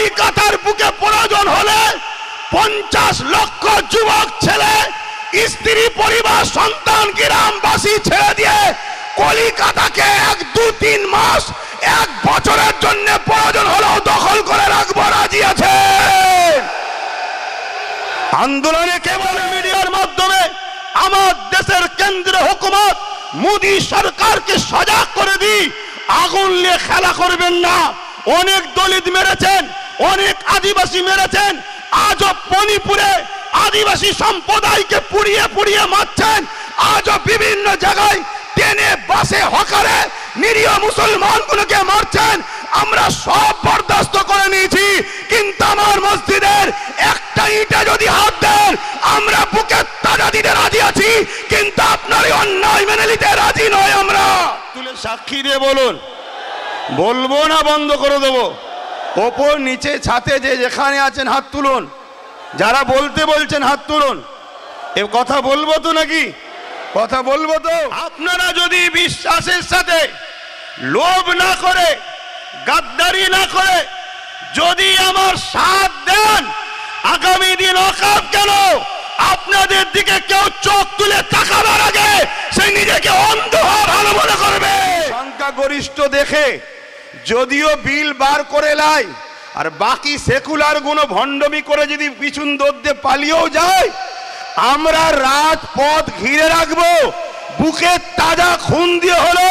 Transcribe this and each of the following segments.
কলিকাতার বুকে প্রয়োজন হলে পঞ্চাশ লক্ষ যুবক ছেলে, স্ত্রী, পরিবার, সন্তান, গ্রামবাসী ছেড়ে দিয়ে কলিকাতাকে এক, দু, তিন মাস, এক বছরের জন্য প্রয়োজন হলেও দখল করে রাখব, রাজি আছে? আন্দোলনে কেবল মিডিয়ার মাধ্যমে আমার দেশের কেন্দ্র হুকুমত, মোদী সরকারকে সজাগ করে দিই, আগুন নিয়ে খেলা করবেন না। অনেক দলিত মেরেছেন অনেক আদিবাসী মেরেছেন। আজও মণিপুরে আদিবাসী সম্প্রদায়কে পুড়িয়ে পুড়িয়ে মারছেন। আজও বিভিন্ন জায়গায় ট্রেনে বাসে, হকারে নিরীহ মুসলমানগুলোকে মারছেন। আমরা সব বরদাস্ত করে নিয়েছি, কিন্তু আমার মসজিদের একটা ইটে যদি হাত দেন, আমরা বুকে তাজা দিতে রাজি আছি, কিন্তু আপনার অন্যায় মেনে নিতে রাজি নয় আমরা। তুলে সাক্ষী দিয়ে বলুন। বলব না বন্ধ করে দেবো। ওপর, নিচে, ছাতে যে যেখানে আছেন হাত তুলুন। যারা বলতে বলছেন হাত তুলুন। এ কথা বলব তো নাকি? কথা বলব তো? আপনারা যদি বিশ্বাসের সাথে লোভ না করে, গাদ্দারি না করে, যদি আমার সাথ দেন, আগামী দিন অকাপ কেন? আপনাদের দিকে কেউ চোখ তুলে তাকাবার আগে সে নিজেকে অন্ধ হওয়া ভালো মনে করবে। সংখ্যা গরিষ্ঠ দেখে যদিও বিল বার করে লাই, আর বাকি সেকুলারগুলো ভণ্ডমি করে যদি পিছন দৌড়তে পালিয়েও যায়, আমরা রাজপথ ঘিরে রাখব, বুকে তাজা খুন দিয়ে হলো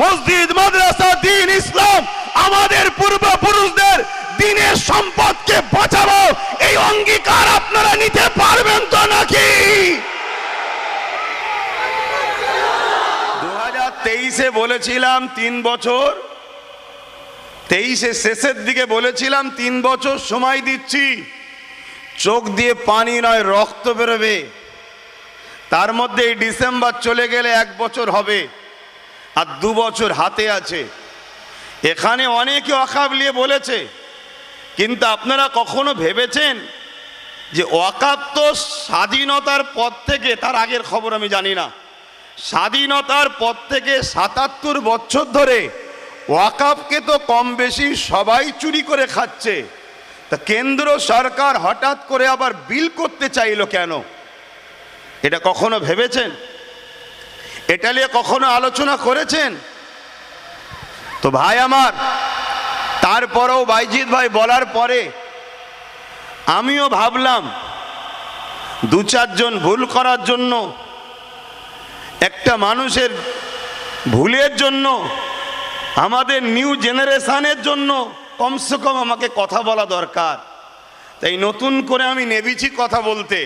মসজিদ, মাদ্রাসা, দিন ইসলাম, আমাদের পূর্বপুরুষদের দিনের সম্পদকে বাঁচাবো, এই অঙ্গীকার আপনারা নিতে পারবেন তো নাকি? দু হাজার তেইশে বলেছিলাম তিন বছর তেইশে শেষের দিকে বলেছিলাম, তিন বছর সময় দিচ্ছি। চোখ দিয়ে পানি নয়, রক্ত বেরোবে। তার মধ্যে এই ডিসেম্বর চলে গেলে এক বছর হবে আর দু বছর হাতে আছে। এখানে অনেকে অকাবলিয়ে বলেছে, কিন্তু আপনারা কখনো ভেবেছেন যে ওয়াকাব তো স্বাধীনতার পর থেকে, তার আগের খবর আমি জানি না, স্বাধীনতার পর থেকে সাতাত্তর বছর ধরে ওয়াকাবকে তো কম বেশি সবাই চুরি করে খাচ্ছে। তা কেন্দ্র সরকার হঠাৎ করে আবার বিল করতে চাইলো কেন? এটা কখনো ভেবেছেন? এটা নিয়ে কখনো আলোচনা করেছেন? তো ভাই আমার, তারপরেও বাইজিৎ ভাই বলার পরে আমিও ভাবলাম, দু চারজন ভুল করার জন্য, একটা মানুষের ভুলের জন্য আমাদের নিউ জেনারেশনের জন্য কমসে কম আমাকে কথা বলা দরকার। তাই নতুন করে আমি নেবিছি কথা বলতে,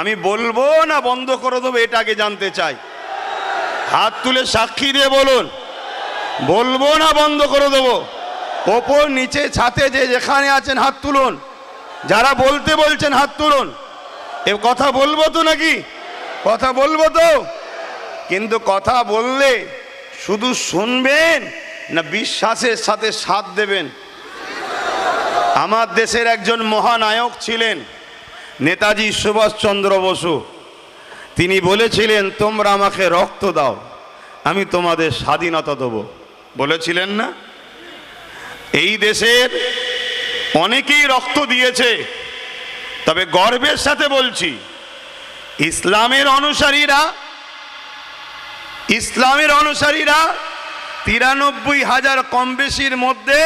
আমি বলব না বন্ধ করে দেবো, এটা আগে জানতে চাই। হাত তুলে সাক্ষী দিয়ে বলুন, বলব না বন্ধ করে দেবো। ওপর নিচে ছাতে যে যেখানে আছেন হাত তুলুন, যারা বলতে বলছেন হাত তুলুন। এ কথা বলব তো নাকি? কথা বলব তো? কিন্তু কথা বললে শুধু শুনবেন না বিশ্বাসের সাথে সাথ দেবেন? আমার দেশের একজন মহানায়ক ছিলেন, নেতাজি সুভাষচন্দ্র বসু। তিনি বলেছিলেন, তোমরা আমাকে রক্ত দাও, আমি তোমাদের স্বাধীনতা দেব। বলেছিলেন না? এই দেশের অনেকেই রক্ত দিয়েছে, তবে গর্বের সাথে বলছি, ইসলামের অনুসারীরা ইসলামের অনুসারীরা তিরানব্বই হাজার কম বেশির মধ্যে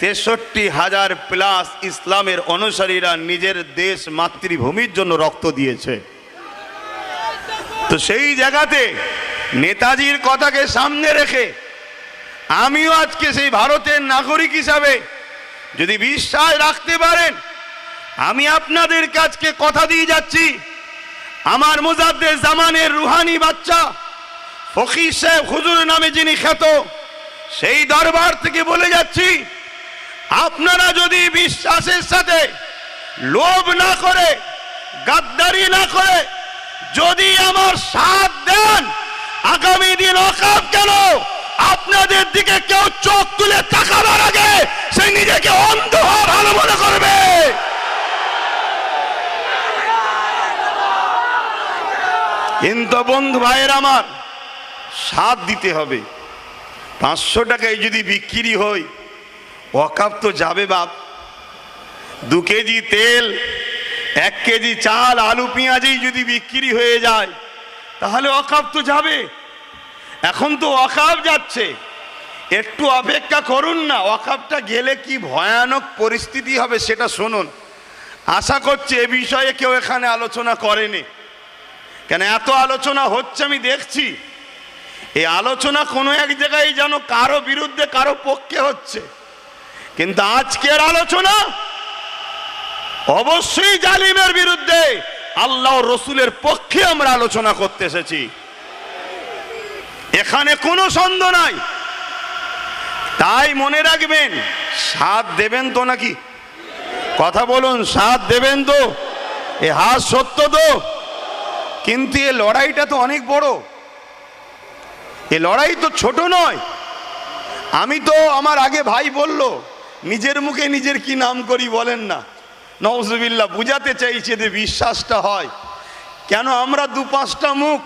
তেষট্টি হাজার প্লাস ইসলামের অনুসারীরা নিজের দেশ মাতৃভূমির জন্য রক্ত দিয়েছে। তো সেই জায়গাতে নেতাজির কথাকে সামনে রেখে আমিও আজকে সেই ভারতের নাগরিক হিসাবে যদি বিশ্বাস রাখতে পারেন, আমি আপনাদের কাছকে কথা দিয়ে যাচ্ছি। আমার মুজাদ্দের জামানের রুহানি বাচ্চা ফকির সাহেব হুজুর নামে যিনি খ্যাত, সেই দরবার থেকে বলে যাচ্ছি, আপনারা যদি বিশ্বাসের সাথে লোভ না করে, গাদ্দারি না করে, যদি আমার সাথ দেন, আগামী দিন অকাপ কেন? আপনাদের দিকে কেউ চোখ তুলে তাকাবার আগে সে নিজেকে অন্ধ হওয়া ভালো মনে করবে। কিন্তু বন্ধু ভাইয়ের আমার সাথ দিতে হবে। পাঁচশো টাকায় যদি বিক্রি হয় ওয়াকাপ তো যাবে বাপ। দু কেজি তেল, এক কেজি চাল, আলু, পেঁয়াজেই যদি বিক্রি হয়ে যায়, তাহলে অকাপ তো যাবে। এখন তো অকাপ যাচ্ছে। একটু অপেক্ষা করুন না অকাপটা গেলে কি ভয়ানক পরিস্থিতি হবে সেটা শুনুন। আশা করছি এ বিষয়ে কেউ এখানে আলোচনা করেনি। কেন এত আলোচনা হচ্ছে আমি দেখছি। এই আলোচনা কোনো এক জায়গায় যেন কারও বিরুদ্ধে, কারও পক্ষে হচ্ছে। কিন্তু আজকের আলোচনা অবশ্যই জালিমের বিরুদ্ধে আল্লাহ রসুলের পক্ষে আমরা আলোচনা করতে এসেছি। এখানে কোনো সন্দেহ নাই। তাই মনে রাখবেন সাথ দেবেন তো নাকি? কথা বলুন সাথ দেবেন তো? এ হাত সত্য তো? কিন্তু এ লড়াইটা তো অনেক বড়। এ লড়াই তো ছোট নয়। আমি তো আমার আগে ভাই বলল, নিজের মুখে নিজের কি নাম করি বলেন না। নওজুবিল্লা বুঝাতে চাইছে যে বিশ্বাসটা হয়। কেন আমরা দু পাঁচটা মুখ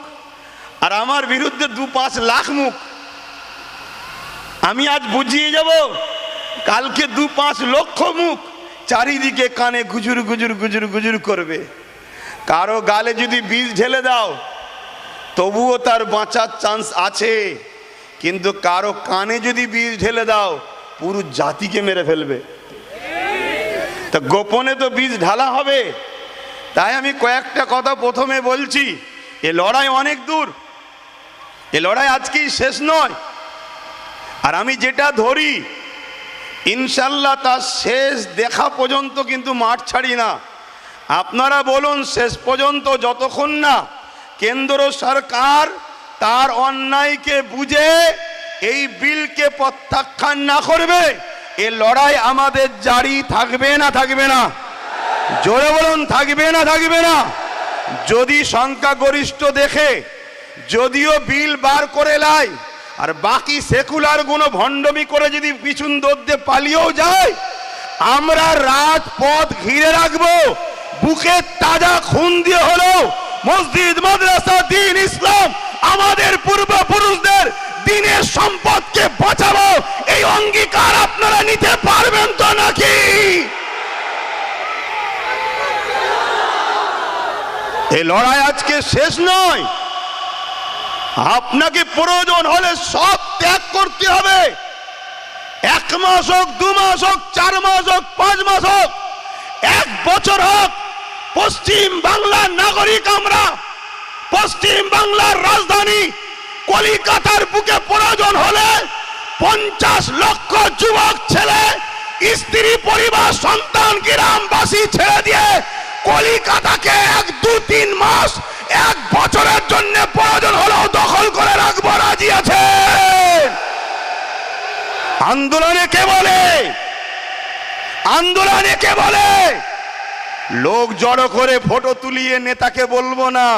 আর আমার বিরুদ্ধে দু পাঁচ লাখ মুখ? আমি আজ বুঝিয়ে যাব, কালকে দু পাঁচ লক্ষ মুখ চারিদিকে কানে গুজুর গুজুর গুজুর গুজুর করবে। কারও গালে যদি বীজ ঢেলে দাও তবুও তার বাঁচার চান্স আছে। কিন্তু কারও কানে যদি বীজ ঢেলে দাও, পুরো জাতিকে মেরে ফেলবে। তা গোপনে তো বীজ ঢালা হবে। তাই আমি কয়েকটা কথা প্রথমে বলছি। এ লড়াই অনেক দূর। এ লড়াই আজকেই শেষ নয়। আর আমি যেটা ধরি, ইনশাল্লাহ তার শেষ দেখা পর্যন্ত কিন্তু মাঠ ছাড়ি না। আপনারা বলুন, শেষ পর্যন্ত যতক্ষণ না কেন্দ্র সরকার তার অন্যায়কে বুঝে এই বিলকে প্রত্যাখ্যান না করবে, এ লড়াই আমাদের জারি থাকবে না থাকবে না। জোরে বলুন, থাকবে না থাকবে না। যদি সংখ্যাগরিষ্ঠ দেখে, যদিও বিল বার করে লাই, আর বাকি সেকুলারগুলো ভণ্ডমি করে যদি পিছন দৌড়তে পালিয়েও যায়, আমরা রাজপথ ঘিরে রাখব, বুকে তাজা খুন দিয়ে হলো মসজিদ, মাদ্রাসা, দিন ইসলাম, আমাদের পূর্বপুরুষদের দিনের সম্পদকে বাঁচাবো। এই অঙ্গীকার আপনারা নিতে পারবেন তো নাকি? এই লড়াই আজকে শেষ নয়। আপনাকে প্রয়োজন হলে সব ত্যাগ করতে হবে। এক মাস হোক, দু মাস হোক, চার মাস হোক, পাঁচ মাস হোক, এক বছর হোক পশ্চিম বাংলার নাগরিক আমরা, পশ্চিম বাংলার রাজধানী কলিকাতার বুকে প্রয়োজন হলে পঞ্চাশ লক্ষ যুবক ছেলে, স্ত্রী, পরিবার, সন্তান, গ্রামবাসী ছেড়ে দিয়ে কলিকাতাকে এক দু তিন মাস, এক বছরের জন্য প্রয়োজন হলেও দখল করে রাখব, রাজি আছে? আন্দোলনে কে বলে? আন্দোলনে কে বলে? লোক জড়ো করে ফটো তুলিয়ে নেতাকে বলব না,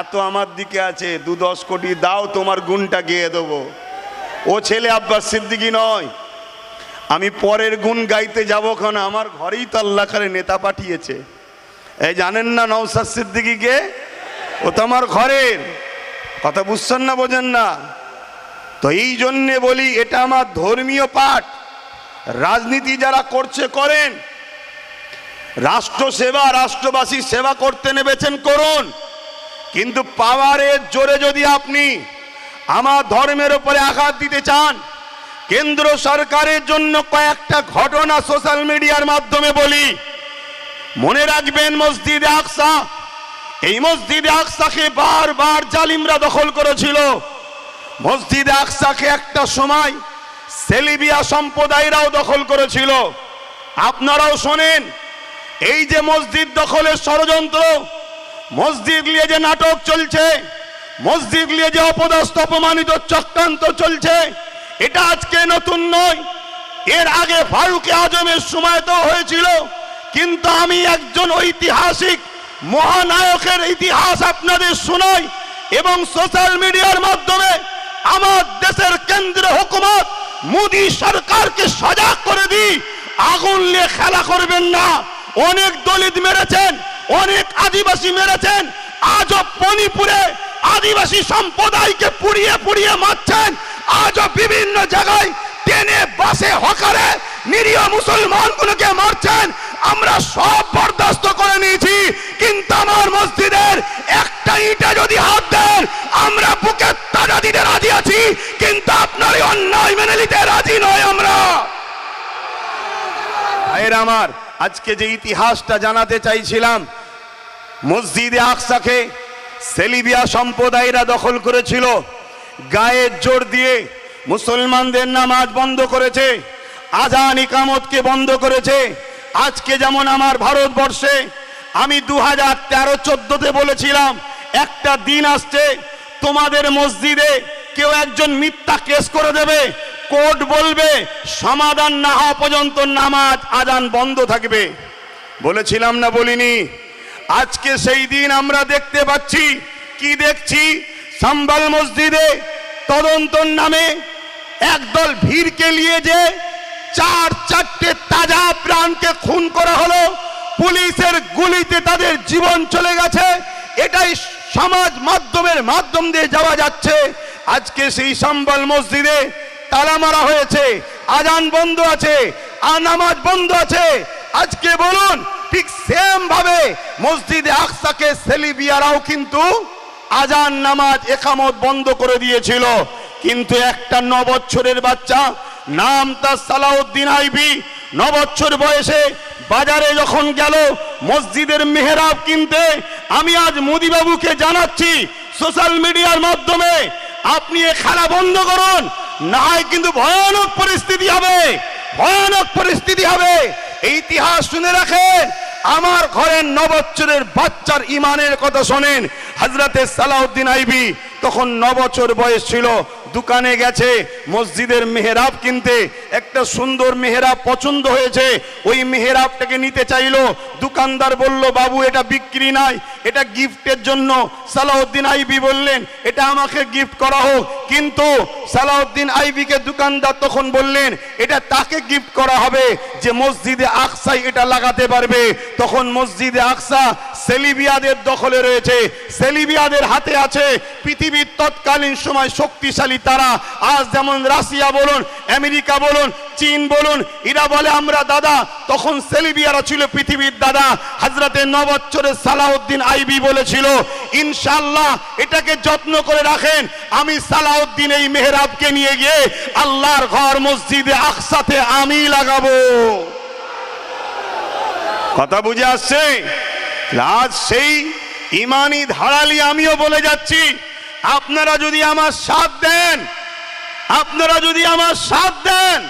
এত আমার দিকে আছে, দু দশ কোটি দাও, তোমার গুণটা গিয়ে দেবো। ও ছেলে আব্বাস সিদ্দিকি নয়, আমি পরের গুণ গাইতে যাব কেন? আমার ঘরেই তো আল্লাহ খালে নেতা পাঠিয়েছে। এই জানেন না নৌসাদ সিদ্দিকিকে? ও তো আমার ঘরের। কথা বুঝছেন না, বোঝেন না? তো এই জন্যে বলি, এটা আমার ধর্মীয় পাঠ। রাজনীতি যারা করছে, করেন। রাষ্ট্র সেবা, রাষ্ট্রবাসী সেবা করতে নেবেছেন করুন। কিন্তু পাওয়ারের জোরে যদি আপনি আমার ধর্মের উপরে আঘাত দিতে চান, কেন্দ্র সরকারের জন্য কয়েকটা ঘটনা সোশ্যাল মিডিয়ার মাধ্যমে বলি। মনে রাখবেন, মসজিদ আকসা। এই মসজিদ আকসাকে বারবার জালিমরা দখল করেছিল। মসজিদ আকসাকে একটা সময় সেলিবিয়া সম্প্রদায়রাও দখল করেছিল। আপনারাও শোনেন এই যে মসজিদ দখলের ষড়যন্ত্র, মসজিদ নিয়ে যে নাটক চলছে, মসজিদ নিয়ে যে অপদস্থ অপমানিত চক্রান্ত চলছে, এটা আজকে নতুন নয়। এর আগে ফারুকে আজমের সময় তো হয়েছিল, কিন্তু আমি একজন ঐতিহাসিক মহানায়কের ইতিহাস আপনাদের শোনাই এবং সোশ্যাল মিডিয়ার মাধ্যমে আমার দেশের কেন্দ্র হুকুমত মোদী সরকারকে সজাগ করে দিই, আগুন নিয়ে খেলা করবেন না। অনেক দলিত মেরেছেন, অনেক আদিবাসী মেরেছেন, আজও মণিপুরে আদিবাসী সম্প্রদায়কে পুড়িয়ে পুড়িয়ে মারছেন, আজও বিভিন্ন জায়গায় ট্রেনে বাসে, হকারে নিরীহ মুসলমানগুলোকে মারছেন। আমরা সব বরদাস্ত করে নিয়েছি, কিন্তু আমার মসজিদের একটা ইটা যদি হাত দেন, আমরা বুকে তাজা দিতে রাজি আছি, কিন্তু আপনার অন্যায় মেনে নিতে রাজি নয় ভাইয়ের আমার, আজকে যে ইতিহাসটা জানাতে চাইছিলাম, মসজিদে আকসাকে সেলিবিয়া সম্প্রদায়রা দখল করেছিল গায়ের জোর দিয়ে মুসলমানদের নামাজ বন্ধ করেছে, আজান ইকামতকে বন্ধ করেছে। আজকে যেমন আমার ভারতবর্ষে আমি দু হাজার তেরো চোদ্দতে বলেছিলাম, একটা দিন আসছে, তোমাদের মসজিদে কেউ একজন মিথ্যা কেস করে দেবে কোর্ট বলবে, সমাধান না হওয়া পর্যন্ত নামাজ আজান বন্ধ থাকবে। বলেছিলাম না বলিনি। আজকে সেই দিন আমরা দেখতে পাচ্ছি, কি দেখছি? সাম্বাল মসজিদে তদন্তর নামে একদল ভিড়কে নিয়ে যে চার চারটে তাজা প্রাণকে খুন করা হলো, পুলিশের গুলিতে তাদের জীবন চলে গেছে। এটাই সমাজ মাধ্যমের মাধ্যম দিয়ে যাওয়া যাচ্ছে। আজকে সেই সাম্বাল মসজিদে তালা মারা হয়েছে, আজান বন্ধ আছে, আর নামাজ বন্ধ আছে। আজকে বলুন, ঠিক সেম ভাবে মসজিদে আকসাকে সেলিবিয়ারাও কিন্তু আজান, নামাজ, একামত বন্ধ করে দিয়েছিল। কিন্তু একটা ন বছরের বাচ্চা, নাম তার সালাউদ্দিন আইবি ন বছর বয়সে বাজারে যখন গেল, মসজিদের মেহরাব কিনতে, আমি আজ মোদিবাবুকে জানাচ্ছি, সোশ্যাল মিডিয়ার মাধ্যমে, আপনি এ খেলা বন্ধ করুন না হয় কিন্তু ভয়ানক পরিস্থিতি হবে, ভয়ানক পরিস্থিতি হবে। ইতিহাস শুনে রাখেন, আমার ঘরের নবচ্ছরের বাচ্চার ইমানের কথা শোনেন। হজরতে সালাউদ্দিন আইবি তখন নবছর বয়স ছিল, দোকানে গেছে, মসজিদের মেহরাব কিনতে। একটা সুন্দর মেহরাব পছন্দ হয়েছে। ওই মেহরাবটাকে নিতে চাইলো। দোকানদার বলল, বাবু, এটা বিক্রি নাই, এটা গিফটের জন্য। সালাউদ্দিন আইবি বললেন, এটা আমাকে গিফট করা হোক। কিন্তু সালাউদ্দিন আইবিকে দোকানদার তখন বললেন, এটা তাকে গিফট করা হবে যে মসজিদে আকসাই এটা লাগাতে পারবে। তখন মসজিদে আকসা সেলিবিয়াদের দখলে রয়েছে। সেলিবিয়াদের হাতে আছে পৃথিবীর তৎকালীন সময় শক্তিশালী তারা। আজ যেমন রাশিয়া বলুন, আমেরিকা বলুন চীন বলুন, এরা বলে আমরা দাদা। তখন সেলিবিয়ারা ছিল পৃথিবীর দাদা। হাজরাতে নবচ্ছরের সালাউদ্দিন আইবি বলেছিল ইনশাল্লাহ এটাকে যত্ন করে রাখেন। আমি সালাউদ্দিন এই মেহরাবকে নিয়ে গিয়ে আল্লাহর ঘর মসজিদে আকসাতে আমি লাগাবো। কথা বুঝে আসছে? আজ সেই ইমানি ধারালি আমিও বলে যাচ্ছি। আপনারা যদি আমার সাথ দেন আপনারা যদি আমার সাথ দেন,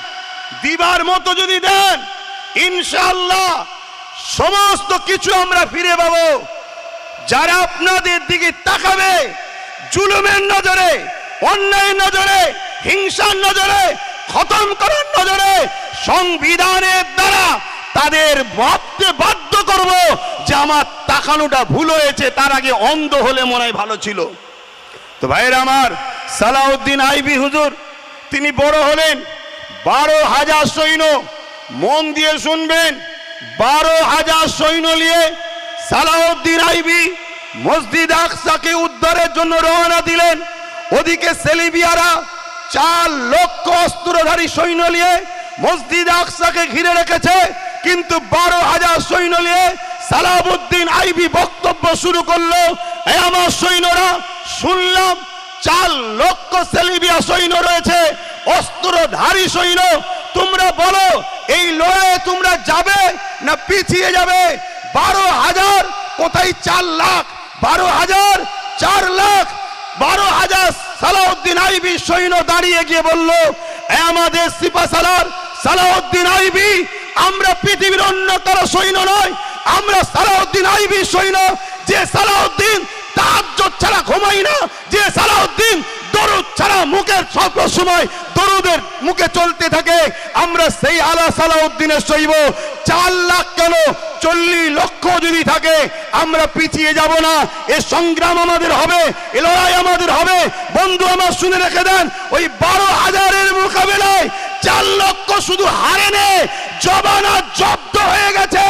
দিবার মতো যদি দেন ইনশাল্লাহ সমস্ত কিছু আমরা ফিরে পাবো। যারা আপনাদের দিকে তাকাবে, জুলুমের নজরে অন্যায় নজরে, হিংসার নজরে, খতম করার নজরে, সংবিধানের দ্বারা তাদের ভাবতে বাধ্য করব যে আমার তাকানোটা ভুল হয়েছে, তার আগে অন্ধ হলে মনে হয় ভালো ছিল। তো ভাইয়ের আমার সালাউদ্দিন আইবি হুজুর তিনি বড় হলেন। বারো হাজার সৈন্য মন দিয়ে শুনবেন। বারো হাজার সৈন্য নিয়ে সালাউদ্দিন আইবি মসজিদ আকসাকে উদ্ধারের জন্য রওনা দিলেন। ওদিকে সেলিবিয়ারা চার লক্ষ অস্ত্রধারী সৈন্য নিয়ে মসজিদ আকসাকে ঘিরে রেখেছে। কিন্তু বারো হাজার সৈন্য নিয়ে সালাবুদ্দিন আইবি বক্তব্য শুরু করল। আমার সৈন্যরা শুনলাম চার লক্ষ সেলিবিয়া সৈন্য রয়েছে, অস্ত্রধারী সৈন্য। তোমরা বলো, এই লড়াইয়ে তোমরা যাবে না পিছিয়ে যাবে? বারো হাজার, কোথায় চার লাখ? বারো হাজার, চার লাখ? বারো হাজার সালাউদ্দিন আইবি সৈন্য দাঁড়িয়ে গিয়ে বলল আমাদের সিপা সালার, সালাউদ্দিন আইবি, আমরা পৃথিবীর অন্য সৈন্য নয়, আমরা সালাউদ্দিন আইবি সৈন্য, যে সালাউদ্দিন তাহাজ্জুদ ছাড়া ঘুমাই না যে সালাউদ্দিন দরুদ ছাড়া মুখের সব সময় দরুদের মুখে চলতে থাকে। আমরা সেই আলা সালাউদ্দিনের সইব চার লাখ কেন? চল্লিশ লক্ষ যদি থাকে, আমরা পিছিয়ে যাব না। এ সংগ্রাম আমাদের হবে, এ লড়াই আমাদের হবে। বন্ধু আমার শুনে রেখে দেন, ওই বারো হাজারের মোকাবেলায় চার লক্ষ শুধু হারেনে, জবানা জব্দ হয়ে গেছে।